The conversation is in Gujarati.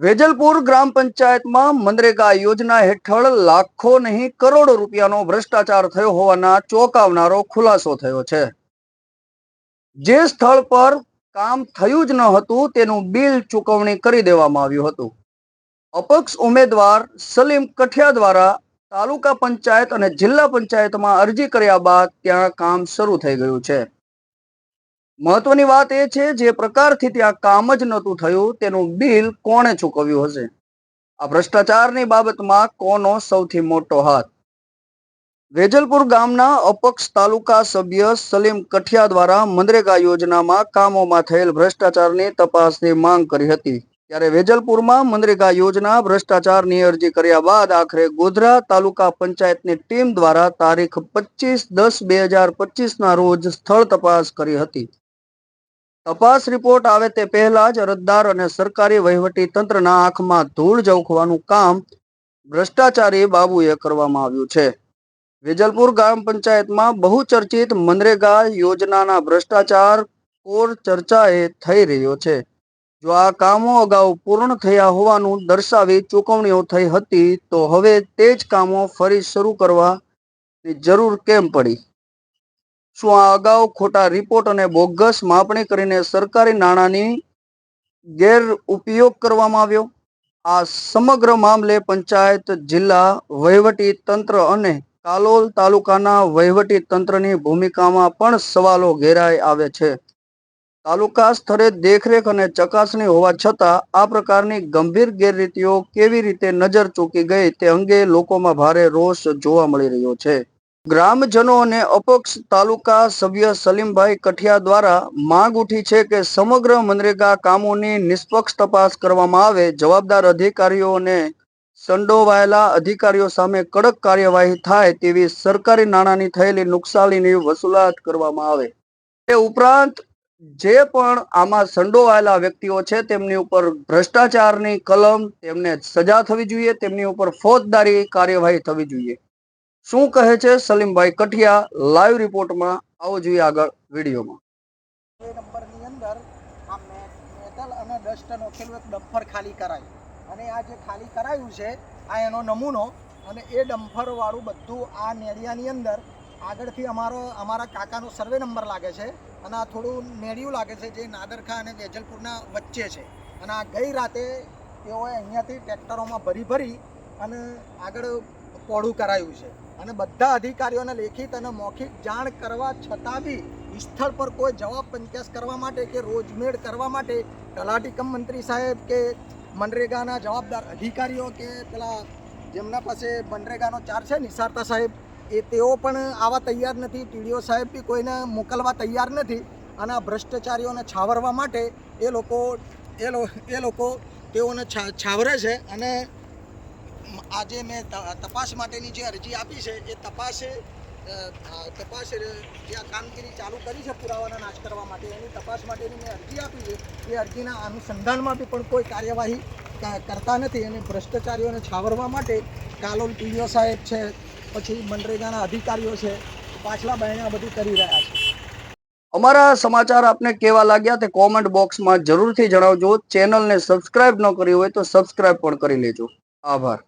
વેજલપુર ગ્રામ પંચાયતમાં મનરેગા યોજના હેઠળ લાખો નહીં કરોડો રૂપિયાનો ભ્રષ્ટાચાર થયો હોવાના ચોંકાવનારો ખુલાસો થયો છે. જે સ્થળ પર કામ થયું જ ન હતું તેનું બિલ ચૂકવણી કરી દેવામાં આવ્યું હતું. અપક્ષ ઉમેદવાર સલીમ કઠિયા દ્વારા તાલુકા પંચાયત અને જિલ્લા પંચાયતમાં અરજી કર્યા બાદ ત્યાં કામ શરૂ થઈ ગયું છે. મહત્વની વાત એ છે, જે પ્રકારથી ત્યાં કામ જ નહોતું થયું, તેનું બિલ કોણે ચૂકવ્યું હશે? આ ભ્રષ્ટાચારની બાબતમાં કોનો સૌથી મોટો હાથ? વેજલપુર ગામના અપક્ષ તાલુકા સભ્ય સલીમ કઠિયા દ્વારા મનરેગા યોજનામાં કામોમાં થયેલ ભ્રષ્ટાચારની તપાસની માંગ કરી હતી. ત્યારે વેજલપુરમાં મનરેગા યોજના ભ્રષ્ટાચારની અરજી કર્યા બાદ આખરે ગોધરા તાલુકા પંચાયતની ટીમ દ્વારા તારીખ પચીસ દસ બે હજાર પચીસના રોજ સ્થળ તપાસ કરી હતી. તપાસ રિપોર્ટ આવે તે પહેલા જ અરજદાર અને સરકારી વહીવટી તંત્રના આંખમાં ધૂળ ઝાંખવાનું કામ ભ્રષ્ટાચારી બાબુએ કરવામાં આવ્યું છે. વેજલપુર ગ્રામ પંચાયતમાં બહુચર્ચિત મનરેગા યોજનાના ભ્રષ્ટાચાર કોર ચર્ચાએ થઈ રહ્યો છે. જો આ કામો અગાઉ પૂર્ણ થયા હોવાનું દર્શાવી ચૂકવણીઓ થઈ હતી, તો હવે તે જ કામો ફરી શરૂ કરવાની જરૂર કેમ પડી? શું આ અગાઉ ખોટા રિપોર્ટ અને બોગસ માપણી કરીને સરકારી નાણાંની ગેરઉપયોગ કરવામાં આવ્યો? આ સમગ્ર મામલે પંચાયત, જિલ્લા વહીવટી તંત્ર અને કાલોલ તાલુકાના વહીવટી તંત્રની ભૂમિકામાં પણ સવાલો ઘેરાઈ આવે છે. તાલુકા સ્તરે દેખરેખ અને ચકાસણી હોવા છતાં આ પ્રકારની ગંભીર ગેરરીતિઓ કેવી રીતે નજર ચૂકી ગઈ તે અંગે લોકોમાં ભારે રોષ જોવા મળી રહ્યો છે. ગ્રામજનો અને અપક્ષ તાલુકા સભ્ય સલીમભાઈ કઠિયા દ્વારા માંગ ઉઠી છે કે સમગ્ર મનરેગા કામોની નિષ્પક્ષ તપાસ કરવામાં આવે. જવાબદાર અધિકારીઓને સંડોવાયેલા અધિકારીઓ સામે કડક કાર્યવાહી થાય તેવી સરકારી નાણાંની થયેલી નુકસાનીની વસૂલાત કરવામાં આવે. એ ઉપરાંત જે પણ આમાં સંડોવાયેલા વ્યક્તિઓ છે તેમની ઉપર ભ્રષ્ટાચારની કલમ, તેમને સજા થવી જોઈએ, તેમની ઉપર ફોજદારી કાર્યવાહી થવી જોઈએ. શું કહે છે સલીમભાઈ કઠિયા લાઈવ રિપોર્ટમાં આવો જોઈએ આગળ વિડીયોમાં. એ નંબરની અંદર આ મેટલ અને ડસ્ટ નોખેલું એક ડમ્ફર ખાલી કરાયું. અને આ જે ખાલી કરાયું છે, આ એનો નમૂનો અને એ ડમ્ફરવાળું બધું આ નેડિયાની અંદર આગળથી અમારો, અમારા કાકાનો સર્વે નંબર લાગે છે. અને આ થોડું નેડિયું લાગે છે જે નાદરખા અને વેજલપુરના વચ્ચે છે. અને આ ગઈ રાતે તેઓએ અહીંયાથી ટ્રેક્ટરોમાં ભરી ભરી અને આગળ પોળું કરાયું છે. અને બધા અધિકારીઓને લેખિત અને મૌખિક જાણ કરવા છતાં બી સ્થળ પર કોઈ જવાબ પંચાસ કરવા માટે કે રોજમેળ કરવા માટે તલાટી કમ મંત્રી સાહેબ કે મનરેગાના જવાબદાર અધિકારીઓ કે પેલા જેમના પાસે મનરેગાનો ચાર્જ છે, નિસારતા સાહેબ, એ તેઓ પણ આવા તૈયાર નથી. ટીડીઓ સાહેબ બી કોઈને મોકલવા તૈયાર નથી અને આ ભ્રષ્ટાચારીઓને છાવરવા માટે એ લોકો એ લોકો તેઓને છાવરે છે અને આજે મેં તપાસ માટેની જે અરજી આપી છે, એ તપાસે તપાસ જે આ કામગીરી ચાલુ કરી છે પુરાવાના નાશ કરવા માટે, એની તપાસ માટેની મેં અરજી આપી છે. એ અરજીના અનુસંધાનમાં બી પણ કોઈ કાર્યવાહી કરતા નથી અને ભ્રષ્ટાચારીઓને છાવરવા માટે કાલોલ ટીડીઓ સાહેબ છે, પછી મનરેગાના અધિકારીઓ છે, પાછલા બહેણા બધું કરી રહ્યા છે. અમારા સમાચાર આપને કેવા લાગ્યા તે કોમેન્ટ બોક્સમાં જરૂરથી જણાવજો. ચેનલને સબસ્ક્રાઇબ ન કરી હોય તો સબસ્ક્રાઇબ પણ કરી લેજો. આભાર.